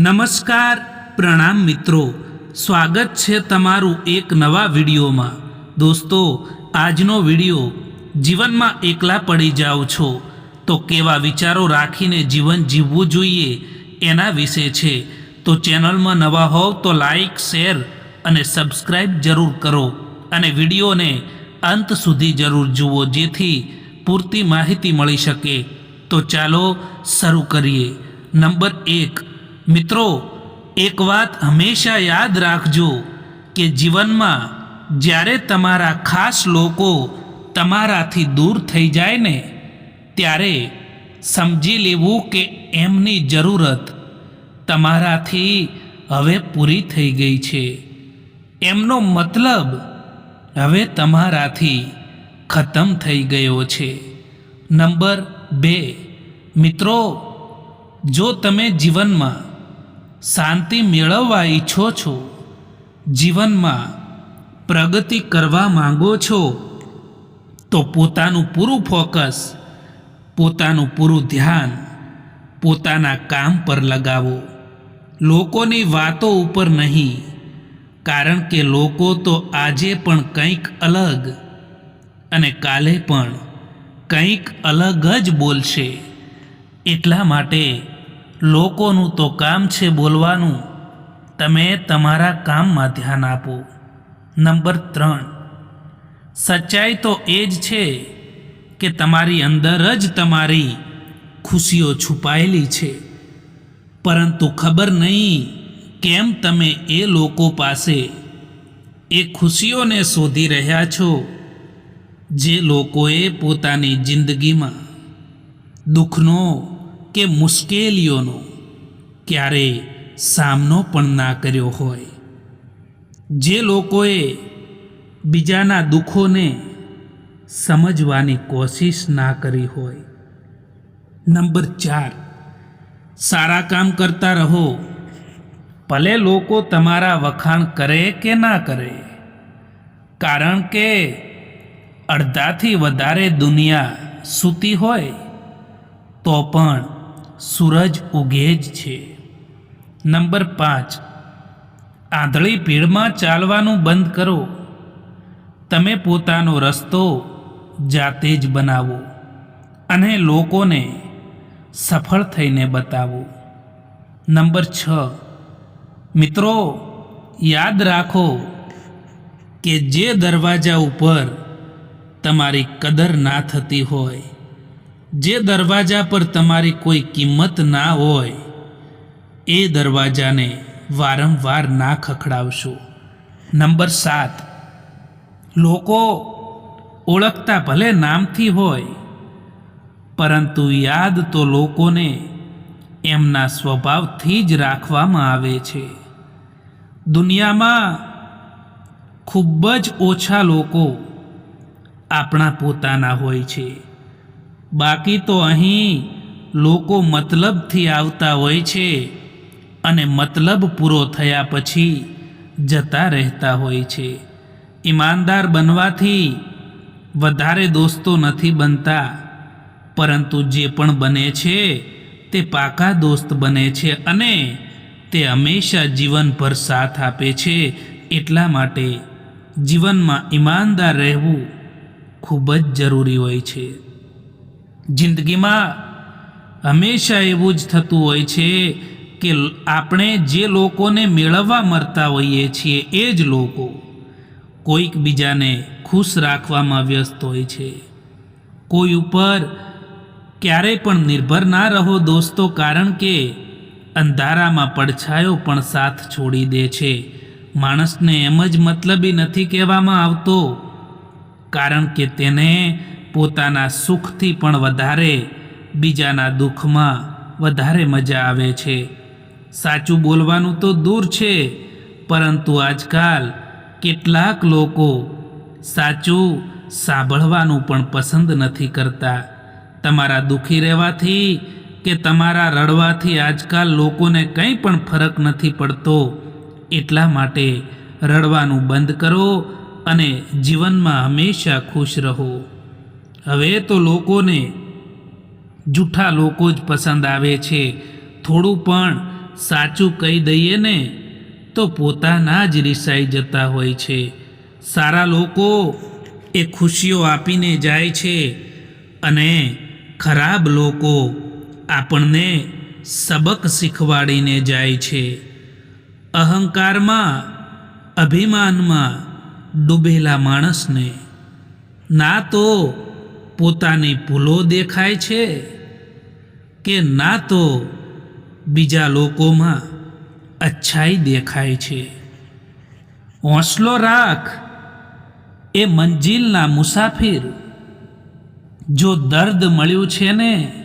નમસ્કાર પ્રણામ મિત્રો. સ્વાગત છે તમારું એક નવા વિડીયોમાં. દોસ્તો, આજનો વીડિયો, જીવનમાં એકલા પડી જાઓ છો. તો કેવા વિચારો રાખીને જીવન જીવવું જોઈએ એના વિશે છે. તો ચેનલમાં નવા હોવ તો લાઈક, શેર અને સબસ્ક્રાઈબ જરૂર કરો. અને વિડીયોને અંત સુધી જરૂર જુઓ, જેથી પૂરતી માહિતી મળી શકે. તો ચાલો શરૂ કરીએ. નંબર એક મિત્રો, એક વાત હંમેશા યાદ રાખજો કે જીવનમાં જ્યારે તમારા ખાસ લોકો તમારાથી દૂર થઈ જાય ને, ત્યારે સમજી લેવું કે એમની જરૂરત તમારાથી હવે પૂરી થઈ ગઈ છે. એમનો મતલબ હવે તમારાથી ખતમ થઈ ગયો છે. નંબર બે, મિત્રો, જો તમે જીવનમાં શાંતિ મેળવવા ઈચ્છો છો, જીવનમાં પ્રગતિ કરવા માંગો છો, તો પોતાનું પૂરું ફોકસ, પોતાનું પૂરું ધ્યાન, પોતાના કામ પર લગાવો. લોકોની વાતો ઉપર નહીં, કારણ કે લોકો તો આજે પણ કંઈક અલગ અને કાલે પણ કંઈક અલગ જ બોલશે. એટલા માટે લોકોનું તો કામ છે બોલવાનું. તમે તમારા કામમાં ધ્યાન આપો. નંબર ત્રણ. સચ્ચાઈ તો એ જ છે કે તમારી અંદર જ તમારી ખુશીઓ છુપાયેલી છે. પરંતુ ખબર નહીં કેમ તમે એ લોકો પાસે એ ખુશીઓને શોધી રહ્યા છો, જે લોકોએ પોતાની જિંદગીમાં દુઃખનો કે મુશ્કેલીઓનો ક્યારેય સામનો પણ ના કર્યો હોય. જે લોકોએ બીજાના દુઃખોને સમજવાની કોશિશ ના કરી હોય. નંબર ચાર, સારા કામ કરતા રહો. ભલે લોકો તમારા વખાણ કરે કે ના કરે. કારણ કે અડધાથી વધારે દુનિયા સૂતી હોય તો પણ સૂરજ ઉગે જ છે. નંબર પાંચ. આંધળી ભીડમાં ચાલવાનું બંધ કરો. તમે પોતાનો રસ્તો જાતે જ બનાવો અને લોકોને સફળ થઈને બતાવો. નંબર છ. મિત્રો, યાદ રાખો કે જે દરવાજા ઉપર તમારી કદર ના થતી હોય જે દરવાજા પર તમારી કોઈ કિંમત ના હોય, એ દરવાજાને વારંવાર ના ખખડાવશો. નંબર સાત. લોકો ઓળખતા ભલે નામથી હોય, પરંતુ યાદ તો લોકોને એમના સ્વભાવથી જ રાખવામાં આવે છે. દુનિયામાં ખૂબ જ ઓછા લોકો આપણા પોતાના હોય છે. બાકી તો અહીં લોકો મતલબથી આવતા હોય છે અને મતલબ પૂરો થયા પછી જતા રહેતા હોય છે. ઈમાનદાર બનવાથી વધારે દોસ્તો નથી બનતા, પરંતુ જે પણ બને છે તે પાકા દોસ્ત બને છે અને તે હંમેશા જીવનભર સાથ આપે છે. એટલા માટે જીવનમાં ઈમાનદાર રહેવું ખૂબ જ જરૂરી હોય છે. જિંદગીમાં હંમેશા એવું જ થતું હોય છે કે આપણે જે લોકોને મેળવવા મરતા હોઈએ છીએ એ જ લોકો કોઈક બીજાને ખુશ રાખવામાં વ્યસ્ત હોય છે. કોઈ ઉપર ક્યારેય પણ નિર્ભર ના રહો દોસ્તો, કારણ કે અંધારામાં પડછાયો પણ સાથ છોડી દે છે. માણસને એમ જ મતલબી નથી કહેવામાં આવતો, કારણ કે તેને પોતાના સુખથી પણ વધારે, બીજાના દુઃખમાં વધારે મજા આવે છે. સાચું બોલવાનું તો દૂર છે, પરંતુ આજકાલ કેટલાક લોકો સાચું સાંભળવાનું પણ પસંદ નથી કરતા. તમારા દુઃખી રહેવાથી કે તમારા રડવાથી આજકાલ લોકોને કંઈ પણ ફરક નથી પડતો. એટલા માટે રડવાનું બંધ કરો અને જીવનમાં હંમેશા ખુશ રહો. હવે તો લોકોને જૂઠા લોકો જ પસંદ આવે છે. થોડું પણ સાચું કહી દઈએ ને, તો પોતાના જ રિસાઈ જતા હોય છે. સારા લોકો એ ખુશીઓ આપીને જાય છે અને ખરાબ લોકો આપણને સબક શીખવાડીને જાય છે. અહંકારમાં, અભિમાનમાં ડૂબેલા માણસને, ના તો પોતાની ભૂલો દેખાય છે કે ના તો બીજા લોકોમાં અચ્છાઈ દેખાય છે? હોંસલો રાખ એ મંજિલના મુસાફિર. જો દર્દ મળ્યું છે ને,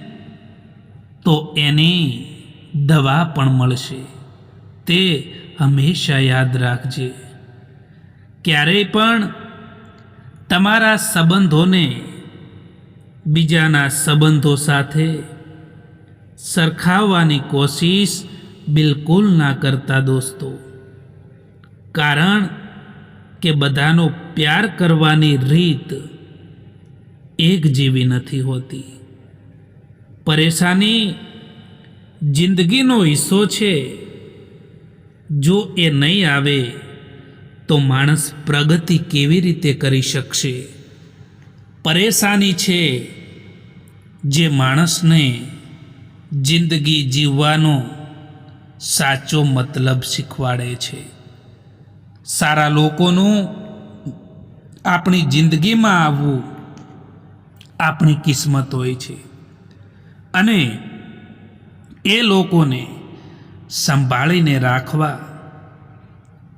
તો એની દવા પણ મળશે. તે હંમેશા યાદ રાખજે. ક્યારેય પણ તમારા સંબંધોને બીજાના સંબંધો સાથે સરખાવવાની કોશિશ બિલકુલ ના કરતા દોસ્તો. કારણ કે બધાનો પ્યાર કરવાની રીત એક જેવી નથી હોતી. પરેશાની જિંદગીનો હિસ્સો છે. જો એ નહીં આવે તો માણસ પ્રગતિ કેવી રીતે કરી શકશે? પરેશાની છે જે માણસને જિંદગી જીવવાનો સાચો મતલબ શીખવાડે છે. સારા લોકોનું આપણી જિંદગીમાં આવવું આપણી કિસ્મત હોય છે. અને એ લોકોને સંભાળીને રાખવા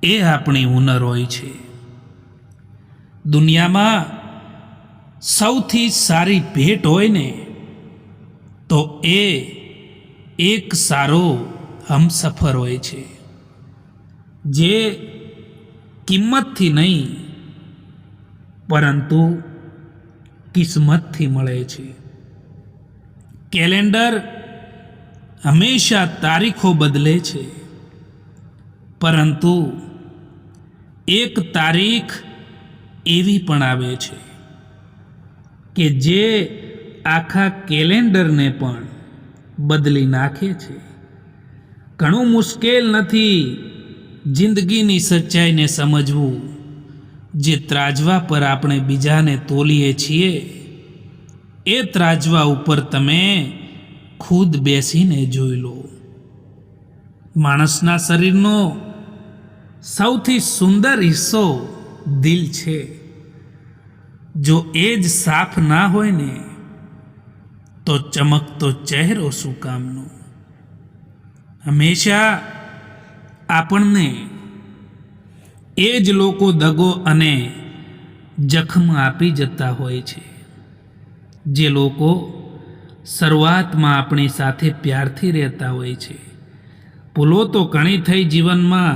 એ આપણી હુનર હોય છે. દુનિયામાં સૌથી સારી ભેટ હોય ને, તો એ એક સારો હમસફર હોય છે. જે કિંમતથી નહીં, પરંતુ કિસ્મતથી મળે છે. કેલેન્ડર હંમેશા તારીખો બદલે છે, પરંતુ એક તારીખ એવી પણ આવે છે. કે જે આખા કેલેન્ડરને પણ બદલી નાખે છે. ઘણું મુશ્કેલ નથી જિંદગીની સચ્ચાઈને સમજવું. જે ત્રાજવા પર આપણે બીજાને તોલીએ છીએ, એ ત્રાજવા ઉપર તમે ખુદ બેસીને જોઈ લો. માણસના શરીરનો સૌથી સુંદર હિસ્સો દિલ છે. જો એ જ સાફ ના હોય ને, તો ચમકતો ચહેરો શું કામનો? હંમેશા આપણને એ જ લોકો દગો અને જખમ આપી જતા હોય છે, જે લોકો શરૂઆતમાં આપણી સાથે પ્યારથી રહેતા હોય છે. ભૂલો તો ઘણી થઈ જીવનમાં,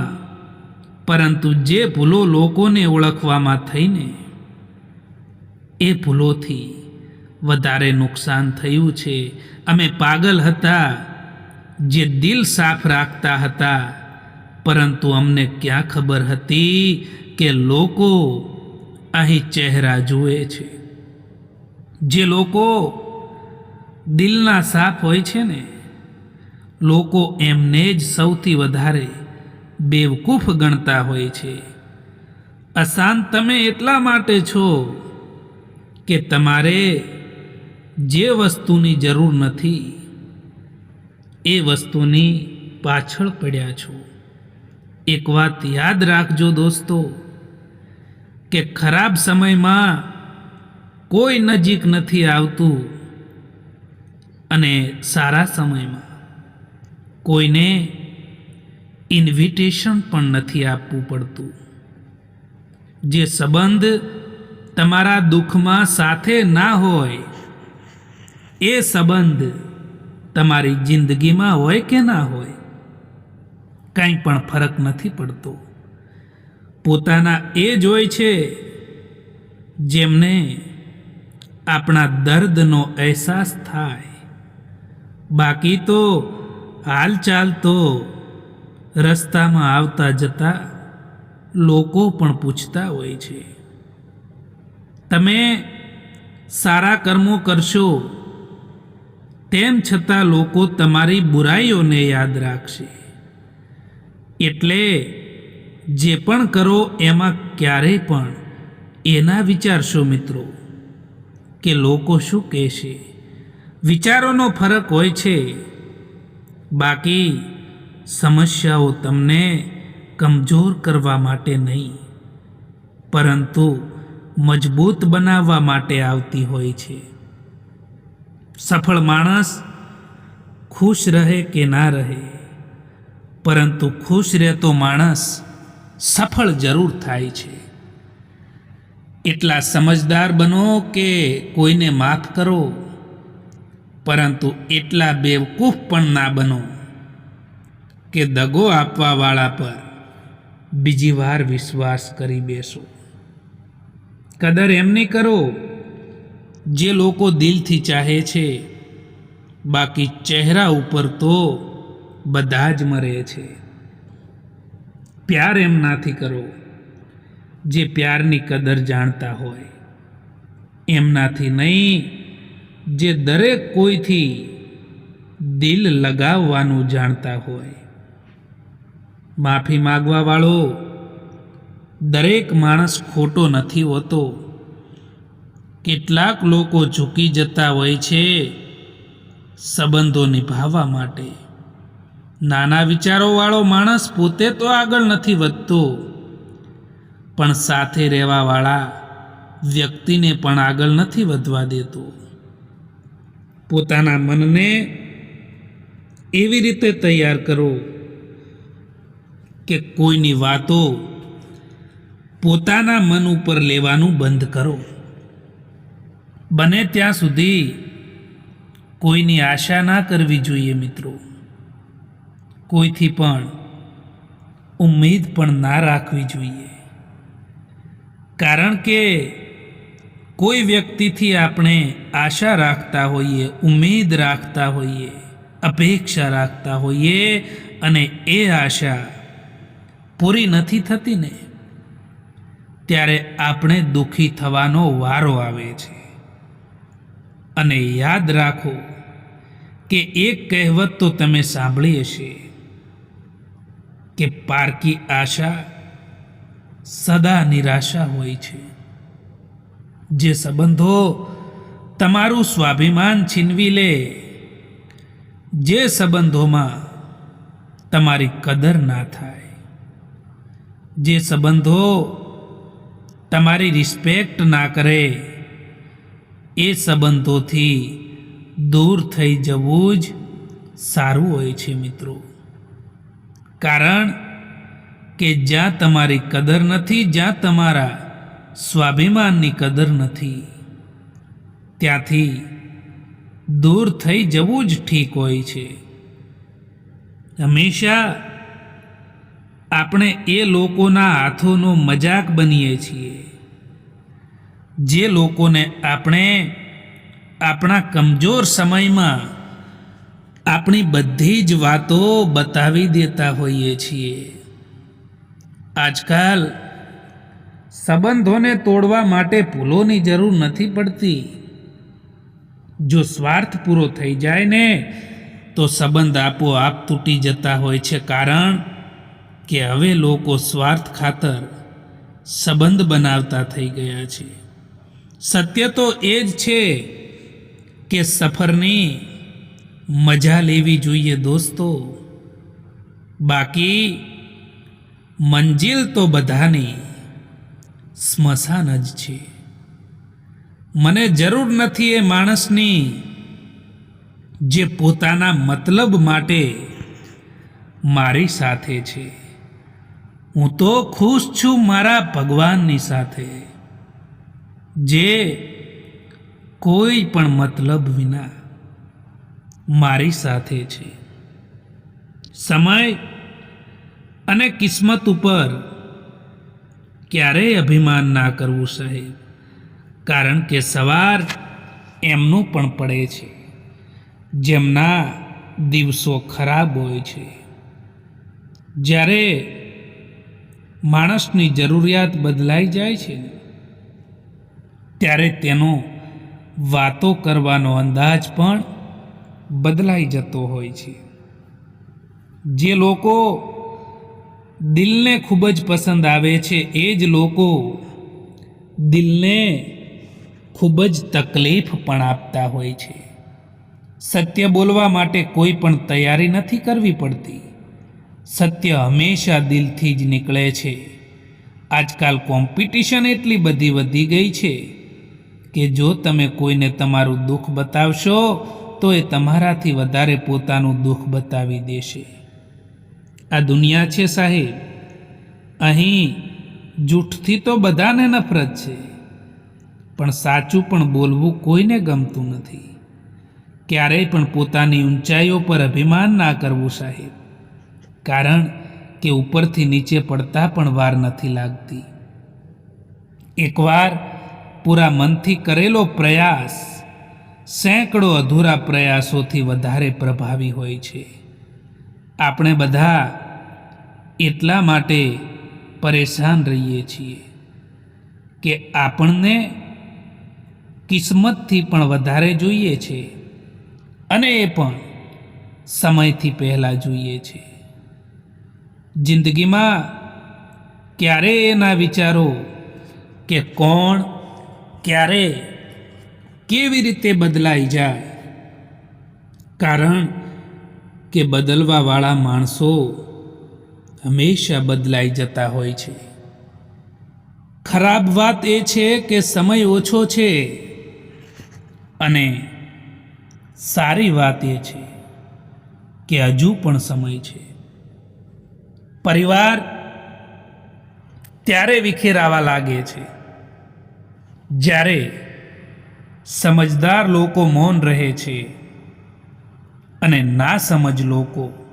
પરંતુ જે ભૂલો લોકોને ઓળખવામાં થઈને એ ભૂલોથી વધારે નુકસાન થયું છે. અમે પાગલ હતા, જે દિલ સાફ રાખતા હતા, પરંતુ અમને ક્યાં ખબર હતી કે લોકો અહીં ચહેરા જુએ છે. જે લોકો દિલના સાફ હોય છે ને, લોકો એમને જ સૌથી વધારે બેવકૂફ ગણતા હોય છે. અશાંત તમે એટલા માટે છો કે તમારે જે વસ્તુની જરૂર નથી, એ વસ્તુની પાછળ પડ્યા છો. એક વાત યાદ રાખજો દોસ્તો, કે ખરાબ સમયમાં કોઈ નજીક નથી આવતું અને સારા સમયમાં કોઈને ઇન્વિટેશન પણ નથી આપવું પડતું. જે સંબંધ તમારા દુઃખમાં સાથે ના હોય એ સંબંધ તમારી જિંદગીમાં હોય કે ના હોય, કંઈ પણ ફરક નથી પડતો. પોતાના એ જ હોય છે જેમને આપણા દર્દનો અહેસાસ થાય. બાકી તો હાલચાલ તો રસ્તામાં આવતા જતા લોકો પણ પૂછતા હોય છે. તમે સારા કર્મો કરશો, તેમ છતાં લોકો તમારી બુરાઈઓને યાદ રાખશે. એટલે જે પણ કરો એમાં ક્યારેય પણ એના વિચારશો મિત્રો, કે લોકો શું કહેશે. વિચારોનો ફરક હોય છે. બાકી સમસ્યાઓ તમને કમજોર કરવા માટે નહીં. પરંતુ મજબૂત બનાવવા માટે આવતી હોય છે. સફળ માણસ ખુશ રહે કે ના રહે? પરંતુ ખુશ રહેતો માણસ સફળ જરૂર થાય છે. એટલા સમજદાર બનો કે કોઈને માફ કરો, પરંતુ એટલા બેવકૂફ પણ ના બનો કે દગો આપવાવાળા પર બીજી વાર વિશ્વાસ કરી બેસો. કદર એમની કરો. જે લોકો દિલથી ચાહે છે, બાકી ચહેરા ઉપર તો બધા જ મરે છે. પ્યાર એમનાથી કરો, જે પ્યારની કદર જાણતા હોય. એમનાથી નહીં, જે દરેક કોઈથી દિલ લગાવવાનું જાણતા હોય. માફી માગવા વાળો દરેક માણસ ખોટો નથી હોતો. કેટલાક લોકો ઝૂકી જતા હોય છે સંબંધો નિભાવવા માટે. નાના વિચારોવાળો માણસ પોતે તો આગળ નથી વધતો. પણ સાથે રહેવાવાળા વ્યક્તિને પણ આગળ નથી વધવા દેતો. પોતાના મનને એવી રીતે તૈયાર કરો કે કોઈની વાતો પોતાના મન ઉપર લેવાનું બંધ કરો. બને ત્યાં સુધી કોઈની આશા ના કરવી જોઈએ મિત્રો. કોઈથી પણ ઉમ્મીદ પણ ના રાખવી જોઈએ. કારણ કે કોઈ વ્યક્તિથી આપણે આશા રાખતા હોઈએ, ઉમ્મીદ રાખતા હોઈએ, અપેક્ષા રાખતા હોઈએ અને એ આશા પૂરી નથી થતી ને ત્યારે આપણે દુઃખી થવાનો વારો આવે છે. અને યાદ રાખો કે એક કહેવત તો તમે સાંભળી હશે કે પારકી આશા સદા નિરાશા હોય છે. જે સંબંધો તમારું સ્વાભિમાન છીનવી લે, જે સંબંધોમાં તમારી કદર ના થાય, જે સંબંધો તમારી રિસ્પેક્ટ ના કરે, એ સંબંધોથી દૂર થઈ જવું જ સારું હોય છે મિત્રો. કારણ કે જ્યાં તમારી કદર નથી, જ્યાં તમારા સ્વાભિમાનની કદર નથી, ત્યાંથી દૂર થઈ જવું જ ઠીક હોય છે. હંમેશા આપણે એ લોકોના હાથોનો મજાક બનીએ છીએ. જે લોકોને આપણે આપણા કમજોર સમયમાં આપણી બધી જ વાતો બતાવી દેતા હોઈએ છીએ. આજકાલ સંબંધોને તોડવા માટે ભૂલોની જરૂર નથી પડતી. જો સ્વાર્થ પૂરો થઈ જાય ને, તો સંબંધ આપોઆપ તૂટી જતા હોય છે. કારણ કે હવે લોકો સ્વાર્થ ખાતર સંબંધ બનાવતા થઈ ગયા છે. સત્ય તો એ જ છે કે સફરની મજા લેવી જોઈએ દોસ્તો. બાકી મંજિલ તો બધાની સ્મશાન જ છે. મને જરૂર નથી એ માણસની જે પોતાના મતલબ માટે મારી સાથે છે. હું તો ખુશ છું મારા ભગવાનની સાથે. જે કોઈ પણ મતલબ વિના મારી સાથે છે. સમય અને કિસ્મત ઉપર ક્યારેય અભિમાન ના કરવું સાહેબ, કારણ કે સવાર એમનું પણ પડે છે. જેમના દિવસો ખરાબ હોય છે. જ્યારે માણસની જરૂરિયાત બદલાઈ જાય છે. ત્યારે તેનો વાતો કરવાનો અંદાજ પણ બદલાઈ જતો હોય છે. જે લોકો દિલને ખૂબ જ પસંદ આવે છે, એ જ લોકો દિલને ખૂબ જ તકલીફ પણ આપતા હોય છે. સત્ય બોલવા માટે કોઈ પણ તૈયારી નથી કરવી પડતી. સત્ય હંમેશા દિલથી જ નીકળે છે. આજકાલ કોમ્પિટિશન એટલી બધી વધી ગઈ છે કે જો તમે કોઈને તમારું દુઃખ બતાવશો, તો એ તમારાથી વધારે પોતાનું દુઃખ બતાવી દેશે. આ દુનિયા છે સાહેબ. અહીં જૂઠથી તો બધાને નફરત છે. પણ સાચું પણ બોલવું કોઈને ગમતું નથી. ક્યારેય પણ પોતાની ઊંચાઈઓ પર અભિમાન ના કરવું સાહેબ. કારણ કે ઉપરથી નીચે પડતા પણ વાર નથી લાગતી. એકવાર પૂરા મનથી કરેલો પ્રયાસ, સેંકડો અધૂરા પ્રયાસોથી વધારે પ્રભાવી હોય છે. આપણે બધા એટલા માટે પરેશાન રહીએ છીએ કે આપણને કિસ્મતથી પણ વધારે જોઈએ છે અને એ પણ સમયથી પહેલાં જોઈએ છે. જિંદગીમાં ક્યારે એ ના વિચારો કે કોણ, ક્યારે કેવી રીતે બદલાઈ જાય? કારણ કે બદલવાવાળા માણસો હંમેશા બદલાઈ જતા હોય છે. ખરાબ વાત એ છે કે સમય ઓછો છે અને સારી વાત એ છે કે હજુ પણ સમય છે. પરિવાર ત્યારે વિખેરાવા લાગે છે. જ્યારે સમજદાર લોકો મૌન રહે છે અને ના સમજ લોકો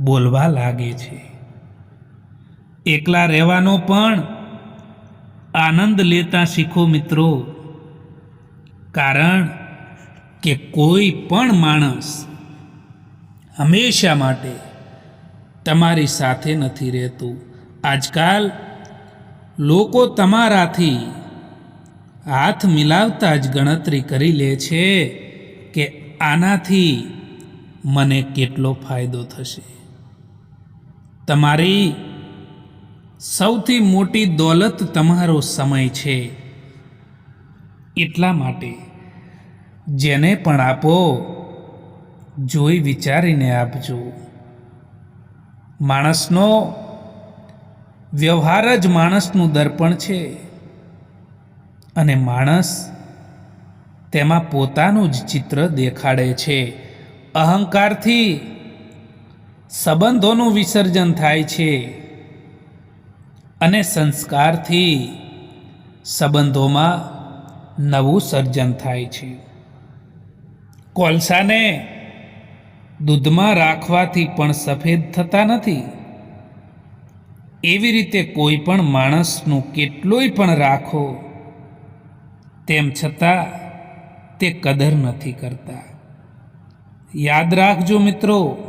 બોલવા લાગે છે. એકલા રહેવાનો પણ આનંદ લેતા શીખો મિત્રો. કારણ કે કોઈ પણ માણસ હંમેશા માટે તમારી સાથે નથી રહેતું. આજકાલ લોકો તમારાથી હાથ મિલાવતા જ ગણતરી કરી લે છે કે આનાથી મને કેટલો ફાયદો થશે. તમારી સૌથી મોટી દોલત તમારો સમય છે. એટલા માટે જેને પણ આપો, જોઈ વિચારીને આપજો. માણસનો વ્યવહાર જ માણસનું દર્પણ છે. અને માણસ તેમાં પોતાનું જ ચિત્ર દેખાડે છે. અહંકારથી સંબંધોનું વિસર્જન થાય છે. અને સંસ્કારથી સંબંધોમાં નવું સર્જન થાય છે. કોલસાને દૂધમાં રાખવાથી પણ સફેદ થતા નથી. એવી રીતે કોઈ પણ માણસનું કેટલોય પણ રાખો, તેમ છતાં તે કદર નથી કરતા. યાદ રાખજો મિત્રો,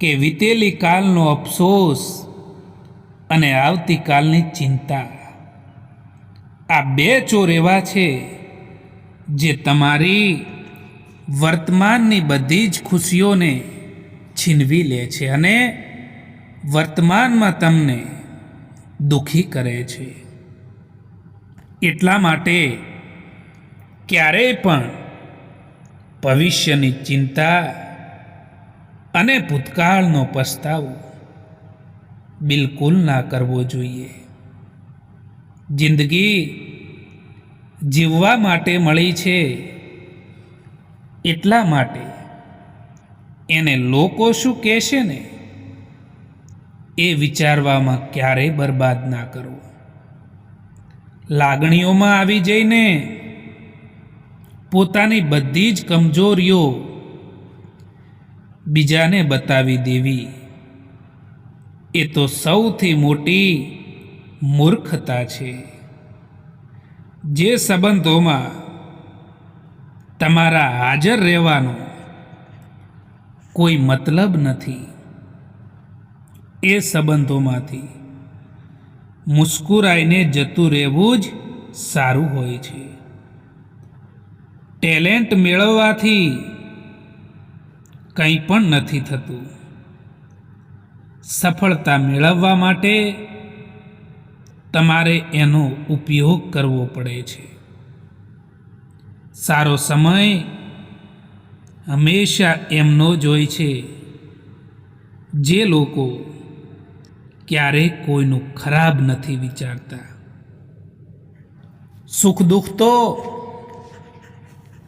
કે વીતેલી કાલનો અફસોસ અને આવતીકાલની ચિંતા. આ બે ચોર એવા છે, જે તમારી વર્તમાનની બધી જ ખુશીઓને છીનવી લે છે અને વર્તમાનમાં તમને દુખી કરે છે. એટલા માટે ક્યારેય પણ ભવિષ્યની ચિંતા અને ભૂતકાળનો પસ્તાવો બિલકુલ ના કરવો જોઈએ. જિંદગી જીવવા માટે મળી છે એટલા માટે એને લોકો શું કહેશે ને, એ વિચારવામાં ક્યારેય બરબાદ ના કરવો. લાગણીઓમાં આવી જઈને પોતાની બધી જ કમજોરીઓ બીજાને બતાવી દેવી. એ તો સૌથી મોટી મૂર્ખતા છે. જે સંબંધોમાં તમારા હાજર રહેવાનો કોઈ મતલબ નથી. એ સંબંધોમાંથી મુસ્કુરાઈને જતું રહેવું જ સારું હોય છે. ટેલેન્ટ મેળવવાથી કંઈ પણ નથી થતું. સફળતા મેળવવા માટે તમારે એનો ઉપયોગ કરવો પડે છે. સારો સમય હંમેશા એમનો જ હોય છે. જે લોકો ક્યારેય કોઈનું ખરાબ નથી વિચારતા. સુખ દુઃખ તો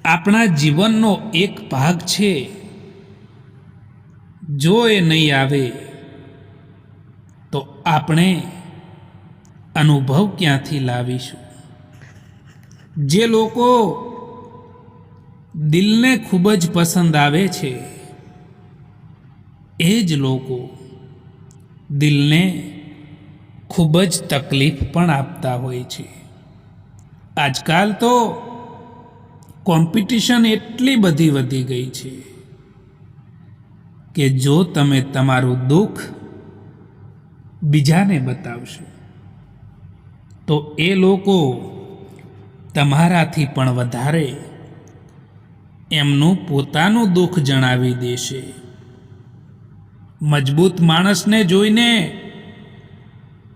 આપણા જીવનનો એક ભાગ છે. જો એ નહીં આવે, તો આપણે અનુભવ ક્યાંથી લાવીશું? જે લોકો દિલને ખૂબ જ પસંદ આવે છે. એ જ લોકો દિલને ખૂબ જ તકલીફ પણ આપતા હોય છે. આજકાલ તો કોમ્પિટિશન એટલી બધી વધી ગઈ છે કે જો તમે તમારું દુઃખ બીજાને બતાવશો, તો એ લોકો તમારાથી પણ વધારે એમનું પોતાનું દુઃખ જણાવી દેશે. મજબૂત માણસને જોઈને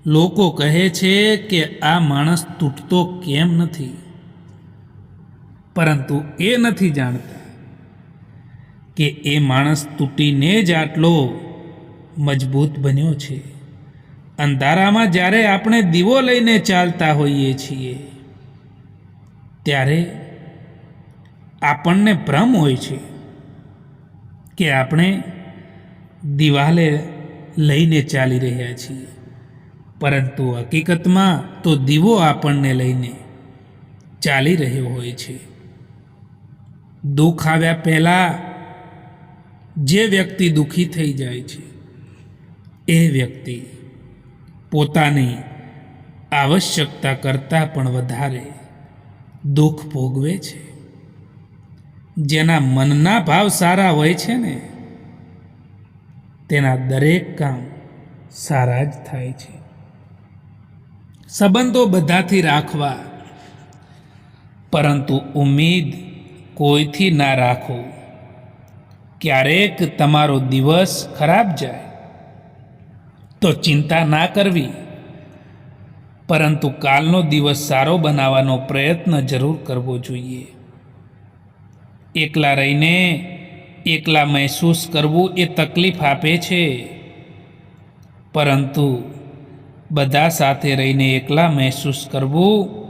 લોકો કહે છે કે આ માણસ તૂટતો કેમ નથી? પરંતુ એ નથી જાણતા કે એ માણસ તૂટીને જ આટલો મજબૂત બન્યો છે. અંધારામાં જ્યારે આપણે દીવો લઈને ચાલતા હોઈએ છીએ, ત્યારે આપણને ભ્રમ હોય છે કે આપણે દિવાલે લઈને ચાલી રહ્યા છીએ. પરંતુ હકીકતમાં તો દીવો આપણને લઈને ચાલી રહ્યો હોય છે. દુઃખ આવ્યા પહેલાં જે વ્યક્તિ દુઃખી થઈ જાય છે, એ વ્યક્તિ પોતાની આવશ્યકતા કરતાં પણ વધારે દુઃખ ભોગવે છે. જેના મનના ભાવ સારા હોય છે ને, તેના દરેક કામ સારા જ થાય છે. સંબંધો બધાથી રાખવા, પરંતુ ઉમેદ કોઈથી ના રાખો ક્યારેક તમારો દિવસ ખરાબ જાય, તો ચિંતા ના કરવી, પરંતુ કાલનો દિવસ સારો બનાવવાનો પ્રયત્ન જરૂર કરવો જોઈએ. એકલા રહીને એકલા મહેસૂસ કરવું એ તકલીફ આપે છે. પરંતુ બધા સાથે રહીને એકલા મહેસૂસ કરવું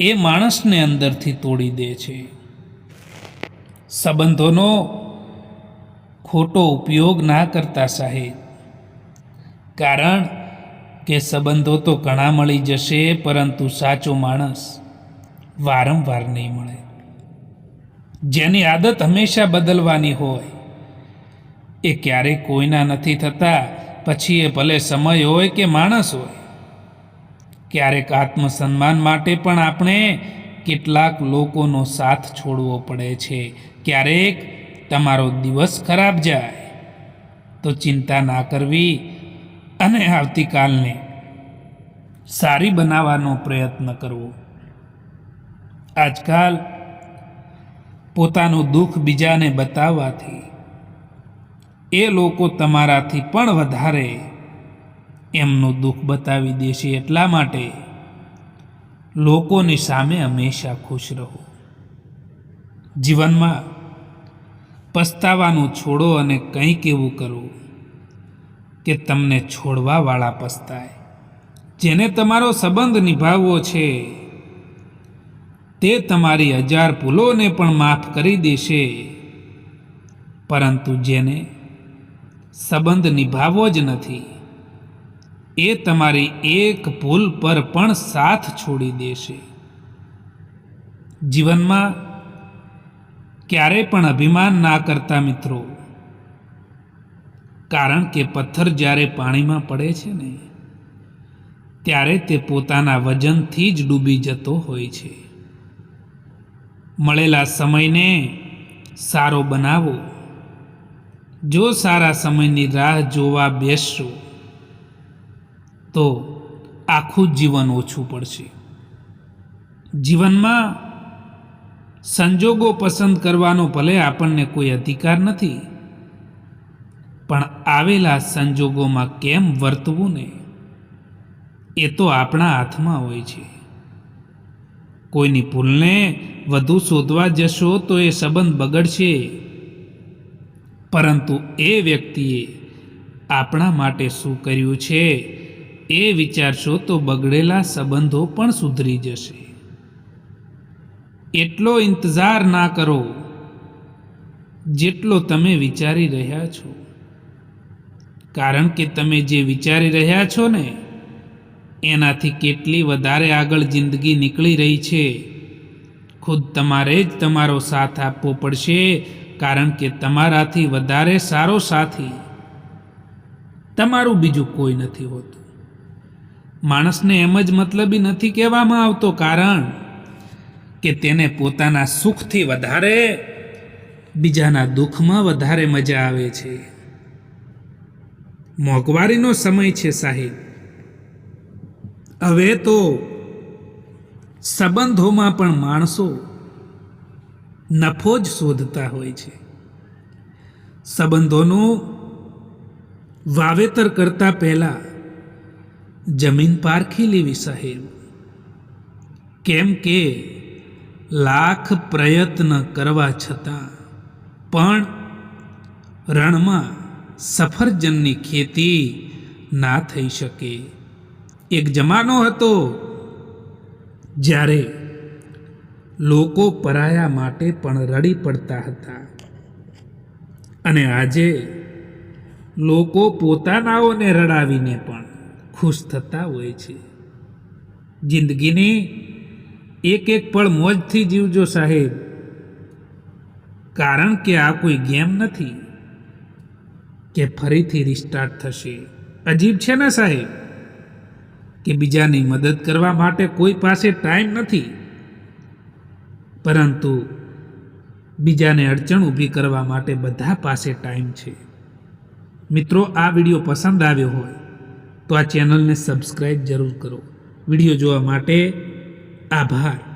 એ માણસને અંદરથી તોડી દે છે. સંબંધોનો ખોટો ઉપયોગ ના કરતા સાહેબ. કારણ કે સંબંધો તો ઘણા મળી જશે, પરંતુ સાચો માણસ વારંવાર નહીં મળે. જેની આદત હંમેશા બદલવાની હોય. એ ક્યારેય કોઈના નથી થતા, પછી એ ભલે સમય હોય કે માણસ હોય. ક્યારેક આત્મસન્માન માટે પણ આપણે કેટલાક લોકોનો સાથ છોડવો પડે છે. ક્યારેક તમારો દિવસ ખરાબ જાય, તો ચિંતા ના કરવી અને આવતીકાલને સારી બનાવવાનો પ્રયત્ન કરવો. આજકાલ પોતાનું દુઃખ બીજાને બતાવવાથી. એ લોકો તમારાથી પણ વધારે એમનું દુઃખ બતાવી દેશે એટલા માટે લોકોની સામે હંમેશા ખુશ રહો. જીવનમાં પસ્તાવાનું છોડો અને કંઈક એવું કરો કે તમને છોડવાવાળા પસ્તાય. જેને તમારો સંબંધ નિભાવવો છે તે તમારી હજાર ભૂલોને પણ માફ કરી દેશે. પરંતુ જેને સંબંધ નિભાવવો જ નથી, એ તમારી એક ભૂલ પર પણ સાથ છોડી દેશે. જીવનમાં ક્યારે પણ અભિમાન ના કરતા મિત્રો, કારણ કે પથ્થર જ્યારે પાણીમાં પડે છે ને, ત્યારે તે પોતાના વજનથી જ ડૂબી જતો હોય છે. મળેલા સમયને સારો બનાવો. જો સારા સમયની રાહ જોવા બેસશો, તો આખું જીવન ઓછું પડશે. જીવનમાં સંજોગો પસંદ કરવાનો ભલે આપણને કોઈ અધિકાર નથી, પણ આવેલા સંજોગોમાં કેમ વર્તવું ને, એ તો આપણા હાથમાં હોય છે. કોઈની ભૂલને વધુ શોધવા જશો તો એ સંબંધ બગડશે. પરંતુ એ વ્યક્તિએ આપણા માટે શું કર્યું છે એ વિચારશો તો બગડેલા સંબંધો પણ સુધરી જશે. એટલો ઇંતજાર ના કરો જેટલો તમે વિચારી રહ્યા છો. કારણ કે તમે જે વિચારી રહ્યા છો ને એનાથી કેટલી વધારે આગળ જિંદગી નીકળી રહી છે? ખુદ તમારે જ તમારો સાથ આપવો પડશે, કારણ કે તમારાથી વધારે સારો સાથી તમારું બીજું કોઈ નથી હોતું. માણસને એમ જ મતલબી નથી કહેવામાં આવતો કારણ કે તેને પોતાના સુખથી વધારે, બીજાના દુઃખમાં વધારે મજા આવે છે. મોંઘવારીનો સમય છે સાહેબ. હવે તો સંબંધોમાં પણ માણસો નફો જ શોધતા હોય છે. સંબંધોનું વાવેતર કરતા પહેલાં જમીન પારખી લેવી સાહેબ. કેમ કે લાખ પ્રયત્ન કરવા છતાં પણ રણમાં સફરજનની ખેતી ના થઈ શકે. એક જમાનો હતો જ્યારે લોકો પરાયા માટે પણ રડી પડતા હતા. અને આજે લોકો પોતાનાઓને રડાવીને પણ ખુશ થતા હોય છે. જિંદગીની એક એક પળ મોજથી જીવજો સાહેબ. કારણ કે આ કોઈ ગેમ નથી કે ફરીથી રિસ્ટાર્ટ થશે. અજીબ છે ને સાહેબ? કે બીજાની મદદ કરવા માટે કોઈ પાસે ટાઈમ નથી. પરંતુ બીજાને અડચણ ઊભી કરવા માટે બધા પાસે ટાઈમ છે. મિત્રો, આ વીડિયો પસંદ આવ્યો હોય તો આ ચેનલને સબસ્ક્રાઈબ જરૂર કરો. વીડિયો જોવા માટે આભાર.